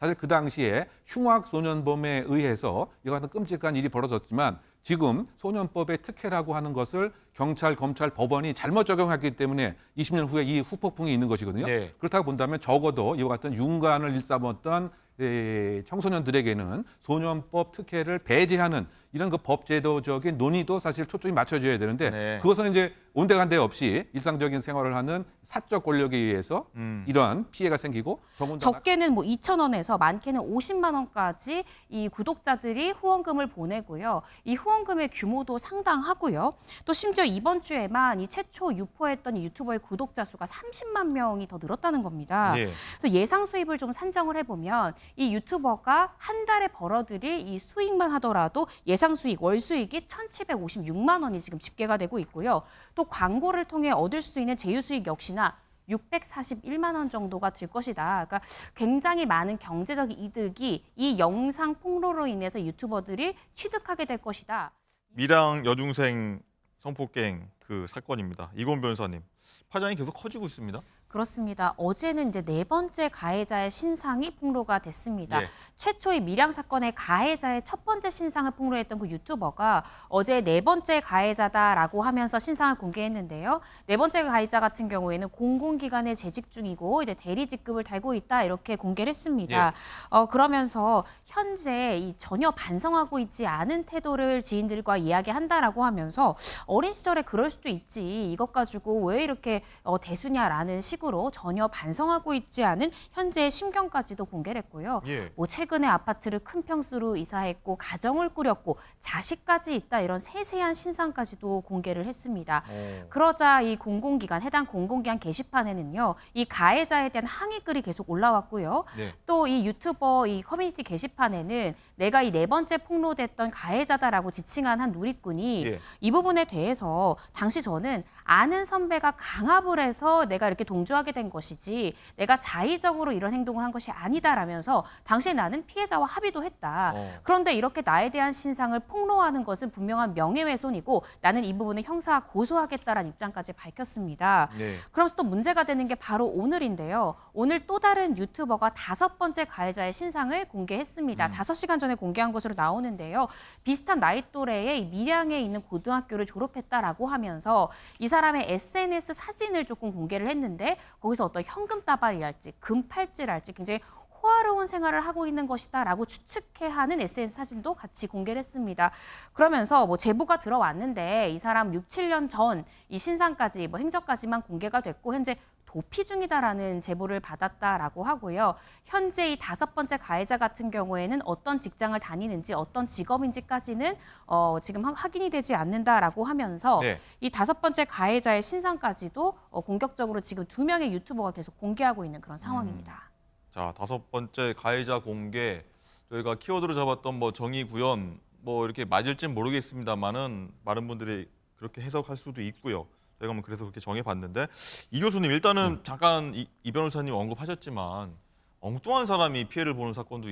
사실 그 당시에 흉악 소년범에 의해서 이와 같은 끔찍한 일이 벌어졌지만 지금 소년법의 특혜라고 하는 것을 경찰, 검찰, 법원이 잘못 적용했기 때문에 20년 후에 이 후폭풍이 있는 것이거든요. 네. 그렇다고 본다면 적어도 이와 같은 윤관을 일삼았던 에, 청소년들에게는 소년법 특혜를 배제하는 이런 그 법제도적인 논의도 사실 초점이 맞춰져야 되는데 네. 그것은 이제 온데간데 없이 일상적인 생활을 하는 사적 권력에 의해서 음. 이러한 피해가 생기고 더군다나 적게는 뭐 2천 원에서 많게는 50만 원까지 이 구독자들이 후원금을 보내고요. 이 후원금의 규모도 상당하고요. 또 심지어 이번 주에만 이 최초 유포했던 이 유튜버의 구독자 수가 30만 명이 더 늘었다는 겁니다. 예. 그래서 예상 수입을 좀 산정을 해보면 이 유튜버가 한 달에 벌어들일 이 수익만 하더라도 예상 수익 월 수익이 1,756만 원이 지금 집계가 되고 있고요. 또 광고를 통해 얻을 수 있는 제휴 수익 역시나 641만 원 정도가 들 것이다. 그러니까 굉장히 많은 경제적 이득이 이 영상 폭로로 인해서 유튜버들이 취득하게 될 것이다. 미랑 여중생 성폭행 그 사건입니다. 이건 변호사님 파장이 계속 커지고 있습니다. 그렇습니다. 어제는 이제 네 번째 가해자의 신상이 폭로가 됐습니다. 예. 최초의 밀양 사건의 가해자의 첫 번째 신상을 폭로했던 그 유튜버가 어제 네 번째 가해자다라고 하면서 신상을 공개했는데요. 네 번째 가해자 같은 경우에는 공공기관에 재직 중이고 이제 대리 직급을 달고 있다 이렇게 공개를 했습니다. 예. 어, 그러면서 현재 이 전혀 반성하고 있지 않은 태도를 지인들과 이야기한다라고 하면서 어린 시절에 그럴 수도 있지 이것 가지고 왜 이렇게 어, 대수냐라는 식으로 전혀 반성하고 있지 않은 현재의 심경까지도 공개를 했고요. 예. 뭐 최근에 아파트를 큰 평수로 이사했고 가정을 꾸렸고 자식까지 있다 이런 세세한 신상까지도 공개를 했습니다. 어. 그러자 이 공공기관 해당 공공기관 게시판에는요 이 가해자에 대한 항의 글이 계속 올라왔고요. 네. 또이 유튜버 이 커뮤니티 게시판에는 내가 이 네 번째 폭로됐던 가해자다라고 지칭한 한 누리꾼이 예. 이 부분에 대해서 당시 저는 아는 선배가 강압을 해서 내가 이렇게 동조하게 된 것이지 내가 자의적으로 이런 행동을 한 것이 아니다라면서 당시에 나는 피해자와 합의도 했다. 어. 그런데 이렇게 나에 대한 신상을 폭로하는 것은 분명한 명예훼손이고 나는 이 부분을 형사 고소하겠다라는 입장까지 밝혔습니다. 네. 그러면서 또 문제가 되는 게 바로 오늘인데요. 오늘 또 다른 유튜버가 다섯 번째 가해자의 신상을 공개했습니다. 다섯 시간 전에 공개한 것으로 나오는데요. 비슷한 나이 또래의 이 밀양에 있는 고등학교를 졸업했다라고 하면서 이 사람의 SNS 사진을 조금 공개를 했는데 거기서 어떤 현금 따발이랄지 금 팔찌랄지 굉장히 호화로운 생활을 하고 있는 것이다라고 추측해 하는 SNS 사진도 같이 공개를 했습니다. 그러면서 뭐 제보가 들어왔는데 이 사람 6, 7년 전 이 신상까지 뭐 행적까지만 공개가 됐고 현재 도피 중이다라는 제보를 받았다라고 하고요. 현재 이 다섯 번째 가해자 같은 경우에는 어떤 직장을 다니는지 어떤 직업인지까지는 어, 지금 확- 확인이 되지 않는다라고 하면서 네. 이 다섯 번째 가해자의 신상까지도 어, 공격적으로 지금 두 명의 유튜버가 계속 공개하고 있는 그런 상황입니다. 자 다섯 번째 가해자 공개 저희가 키워드로 잡았던 뭐 정의 구현 뭐 이렇게 맞을진 모르겠습니다만은 많은 분들이 그렇게 해석할 수도 있고요. 저희가 뭐 그래서 그렇게 정해봤는데 이 교수님 일단은 잠깐 이, 이 변호사님 언급하셨지만 엉뚱한 사람이 피해를 보는 사건도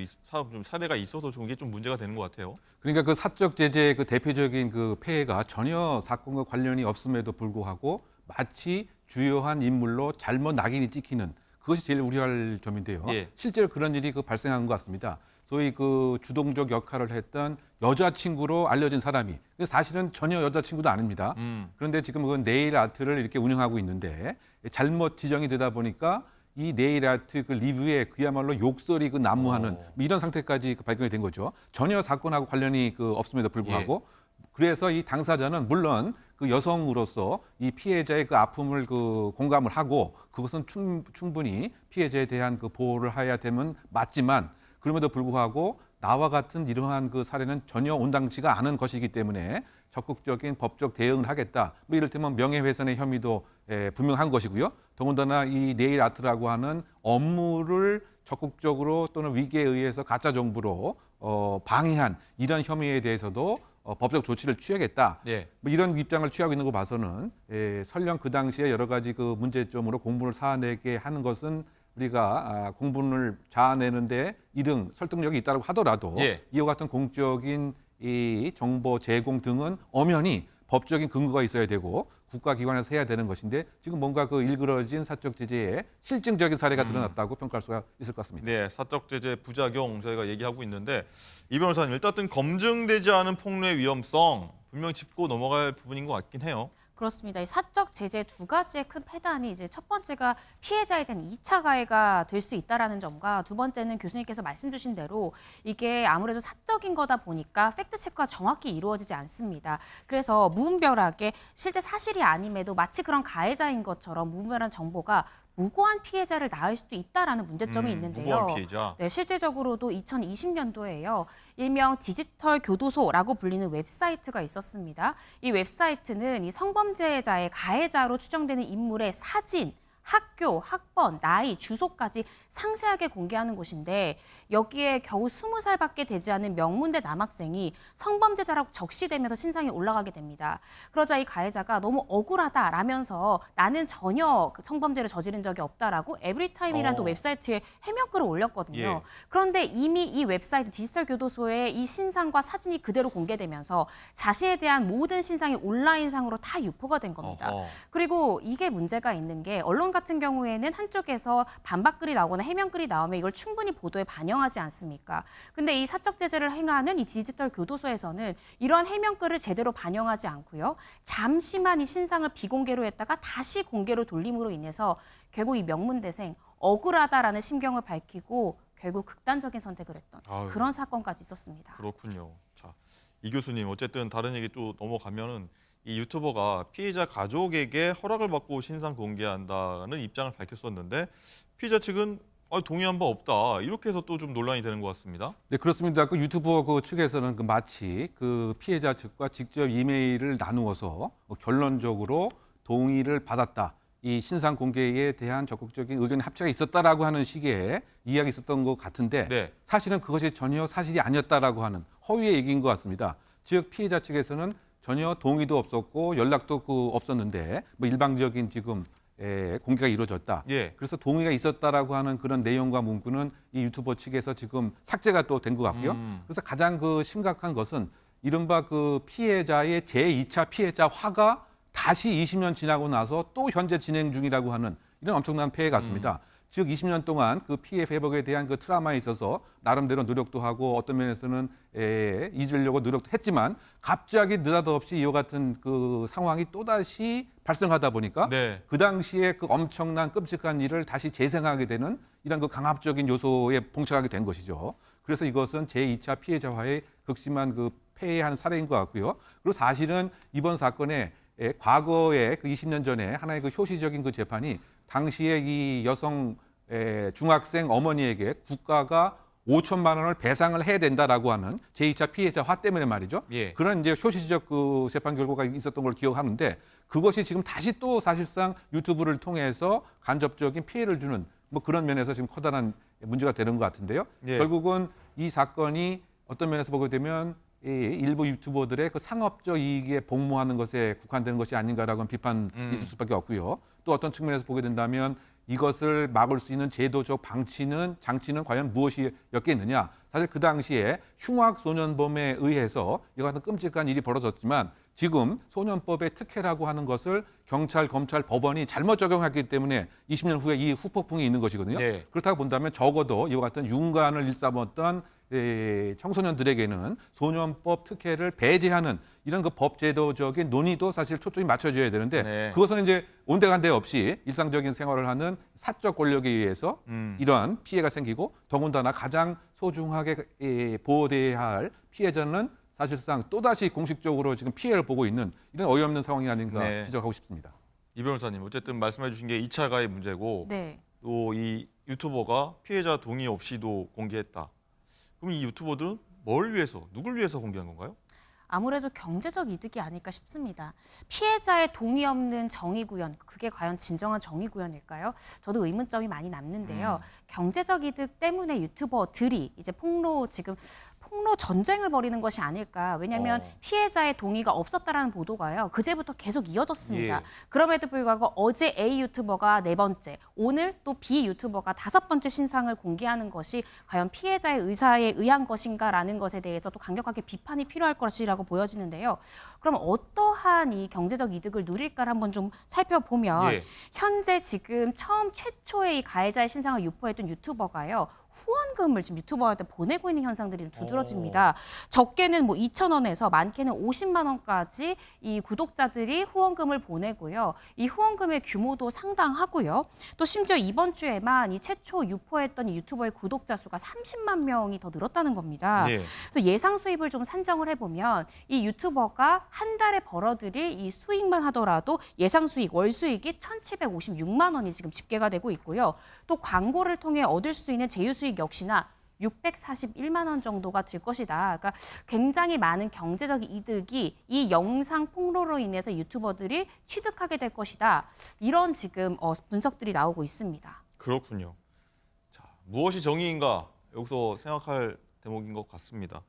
좀 사례가 있어서 좀 이게 좀 문제가 되는 것 같아요. 그러니까 그 사적 제재의 그 대표적인 그 폐해가 전혀 사건과 관련이 없음에도 불구하고 마치 주요한 인물로 잘못 낙인이 찍히는 그것이 제일 우려할 점인데요. 예. 실제로 그런 일이 그 발생한 것 같습니다. 소위 그 주동적 역할을 했던 여자친구로 알려진 사람이 사실은 전혀 여자친구도 아닙니다. 음. 그런데 지금 그 네일 아트를 이렇게 운영하고 있는데 잘못 지정이 되다 보니까 이 네일 아트 그 리뷰에 그야말로 욕설이 그 난무하는 어. 뭐 이런 상태까지 그 발견이 된 거죠. 전혀 사건하고 관련이 그 없음에도 불구하고 그래서 이 당사자는 물론 그 여성으로서 이 피해자의 그 아픔을 그 공감을 하고 그것은 충, 충분히 피해자에 대한 그 보호를 해야 되면 맞지만 그럼에도 불구하고 나와 같은 이러한 그 사례는 전혀 온당치가 않은 것이기 때문에 적극적인 법적 대응을 하겠다. 뭐 이를테면 명예훼손의 혐의도 에, 분명한 것이고요. 더군다나 이 네일 아트라고 하는 업무를 적극적으로 또는 위기에 의해서 가짜 정보로 어, 방해한 이런 혐의에 대해서도 어, 법적 조치를 취하겠다. 예. 뭐 이런 입장을 취하고 있는 거 봐서는 에, 설령 그 당시에 여러 가지 그 문제점으로 공분을 사내게 하는 것은 우리가 아, 공분을 자아내는데 이등 설득력이 있다고 하더라도 예. 이와 같은 공적인 이 정보 제공 등은 엄연히 법적인 근거가 있어야 되고 국가기관에서 해야 되는 것인데 지금 뭔가 그 일그러진 사적 제재의 실증적인 사례가 드러났다고 평가할 수가 있을 것 같습니다. 네, 사적 제재 부작용 저희가 얘기하고 있는데 이 변호사님 일단 검증되지 않은 폭로의 위험성 분명 짚고 넘어갈 부분인 것 같긴 해요. 그렇습니다. 이 사적 제재 두 가지의 큰 폐단이 이제 첫 번째가 피해자에 대한 2차 가해가 될 수 있다라는 점과 두 번째는 교수님께서 말씀 주신 대로 이게 아무래도 사적인 거다 보니까 팩트 체크가 정확히 이루어지지 않습니다. 그래서 무분별하게 실제 사실이 아님에도 마치 그런 가해자인 것처럼 무분별한 정보가 무고한 피해자를 낳을 수도 있다라는 문제점이 음, 있는데요. 무고한 피해자. 네, 실제적으로도 2020년도에요. 일명 디지털 교도소라고 불리는 웹사이트가 있었습니다. 이 웹사이트는 이 성범죄자의 가해자로 추정되는 인물의 사진, 학교, 학번, 나이, 주소까지 상세하게 공개하는 곳인데 여기에 겨우 20살밖에 되지 않은 명문대 남학생이 성범죄자라고 적시되면서 신상이 올라가게 됩니다. 그러자 이 가해자가 너무 억울하다라면서 나는 전혀 그 성범죄를 저지른 적이 없다라고 에브리타임이라는 또 어. 웹사이트에 해명글을 올렸거든요. 예. 그런데 이미 이 웹사이트 디지털 교도소에 이 신상과 사진이 그대로 공개되면서 자신에 대한 모든 신상이 온라인상으로 다 유포가 된 겁니다. 어허. 그리고 이게 문제가 있는 게 언론 같은 경우에는 한쪽에서 반박글이 나오거나 해명글이 나오면 이걸 충분히 보도에 반영하지 않습니까? 근데 이 사적 제재를 행하는 이 디지털 교도소에서는 이러한 해명글을 제대로 반영하지 않고요. 잠시만 이 신상을 비공개로 했다가 다시 공개로 돌림으로 인해서 결국 이 명문대생 억울하다라는 심경을 밝히고 결국 극단적인 선택을 했던 아유. 그런 사건까지 있었습니다. 그렇군요. 자, 이 교수님 어쨌든 다른 얘기 또 넘어가면은 이 유튜버가 피해자 가족에게 허락을 받고 신상 공개한다는 입장을 밝혔었는데 피해자 측은 아, 동의한 바 없다 이렇게 해서 또 좀 논란이 되는 것 같습니다. 네, 그렇습니다. 그 유튜버 그 측에서는 그 마치 그 피해자 측과 직접 이메일을 나누어서 뭐 결론적으로 동의를 받았다. 이 신상 공개에 대한 적극적인 의견 합체가 있었다라고 하는 식의 이야기 있었던 것 같은데 네. 사실은 그것이 전혀 사실이 아니었다라고 하는 허위의 얘기인 것 같습니다. 즉 피해자 측에서는 전혀 동의도 없었고 연락도 그 없었는데 뭐 일방적인 지금 에, 공개가 이루어졌다. 예. 그래서 동의가 있었다라고 하는 그런 내용과 문구는 이 유튜버 측에서 지금 삭제가 또 된 것 같고요. 음. 그래서 가장 그 심각한 것은 이른바 그 피해자의 제2차 피해자 화가 다시 20년 지나고 나서 또 현재 진행 중이라고 하는 이런 엄청난 폐해 같습니다. 즉 20년 동안 그 피해 회복에 대한 그 트라우마에 있어서 나름대로 노력도 하고 어떤 면에서는 에, 잊으려고 노력도 했지만 갑자기 느닷없이 이와 같은 그 상황이 또다시 발생하다 보니까 네. 그 당시에 그 엄청난 끔찍한 일을 다시 재생하게 되는 이런 그 강압적인 요소에 봉착하게 된 것이죠. 그래서 이것은 제2차 피해자화의 극심한 그 폐해한 사례인 것 같고요. 그리고 사실은 이번 사건에 에, 과거에 그 20년 전에 하나의 그 효시적인 그 재판이 당시에 이 여성 에, 중학생 어머니에게 국가가 5천만 원을 배상을 해야 된다라고 하는 제2차 피해자화 때문에 말이죠. 예. 그런 이제 효시적 그 재판 결과가 있었던 걸 기억하는데 그것이 지금 다시 또 사실상 유튜브를 통해서 간접적인 피해를 주는 뭐 그런 면에서 지금 커다란 문제가 되는 것 같은데요. 예. 결국은 이 사건이 어떤 면에서 보게 되면 이 일부 유튜버들의 그 상업적 이익에 복무하는 것에 국한되는 것이 아닌가라고 하는 비판 음. 있을 수밖에 없고요. 또 어떤 측면에서 보게 된다면 이것을 막을 수 있는 제도적 방치는 장치는 과연 무엇이었겠느냐? 사실 그 당시에 흉악 소년범에 의해서 이와 같은 끔찍한 일이 벌어졌지만 지금 소년법의 특혜라고 하는 것을 경찰, 검찰, 법원이 잘못 적용했기 때문에 20년 후에 이 후폭풍이 있는 것이거든요. 네. 그렇다고 본다면 적어도 이와 같은 윤관을 일삼았던 에, 청소년들에게는 소년법 특혜를 배제하는 이런 그 법제도적인 논의도 사실 초점이 맞춰져야 되는데 네. 그것은 이제 온데간데 없이 일상적인 생활을 하는 사적 권력에 의해서 음. 이러한 피해가 생기고 더군다나 가장 소중하게 에, 보호돼야 할 피해자는 사실상 또다시 공식적으로 지금 피해를 보고 있는 이런 어이없는 상황이 아닌가 네. 지적하고 싶습니다. 이 변호사님 어쨌든 말씀해 주신 게 2차 가해 문제고 네. 또이 유튜버가 피해자 동의 없이도 공개했다. 그럼 이 유튜버들은 뭘 위해서 누굴 위해서 공개한 건가요? 아무래도 경제적 이득이 아닐까 싶습니다. 피해자의 동의 없는 정의 구현, 그게 과연 진정한 정의 구현일까요? 저도 의문점이 많이 남는데요. 경제적 이득 때문에 유튜버들이 이제 폭로 지금 폭로 전쟁을 벌이는 것이 아닐까. 왜냐하면 어. 피해자의 동의가 없었다라는 보도가요. 그제부터 계속 이어졌습니다. 예. 그럼에도 불구하고 어제 A 유튜버가 네 번째, 오늘 또 B 유튜버가 다섯 번째 신상을 공개하는 것이 과연 피해자의 의사에 의한 것인가라는 것에 대해서 또 강력하게 비판이 필요할 것이라고 보여지는데요. 그럼 어떠한 이 경제적 이득을 누릴까를 한번 좀 살펴보면 예. 현재 지금 처음 최초의 이 가해자의 신상을 유포했던 유튜버가요. 후원금을 지금 유튜버한테 보내고 있는 현상들이 두드러집니다. 적게는 뭐 2천 원에서 많게는 50만 원까지 이 구독자들이 후원금을 보내고요. 이 후원금의 규모도 상당하고요. 또 심지어 이번 주에만 이 최초 유포했던 이 유튜버의 구독자 수가 30만 명이 더 늘었다는 겁니다. 예. 그래서 예상 수입을 좀 산정을 해보면 이 유튜버가 한 달에 벌어들일 이 수익만 하더라도 예상 수익 월 수익이 1,756만 원이 지금 집계가 되고 있고요. 또 광고를 통해 얻을 수 있는 제휴 수익 역시나 641만 원 정도가 들 것이다. 그러니까 굉장히 많은 경제적 이득이 이 영상 폭로로 인해서 유튜버들이 취득하게 될 것이다. 이런 지금 어, 분석들이 나오고 있습니다. 그렇군요. 자, 무엇이 정의인가 여기서 생각할 대목인 것 같습니다.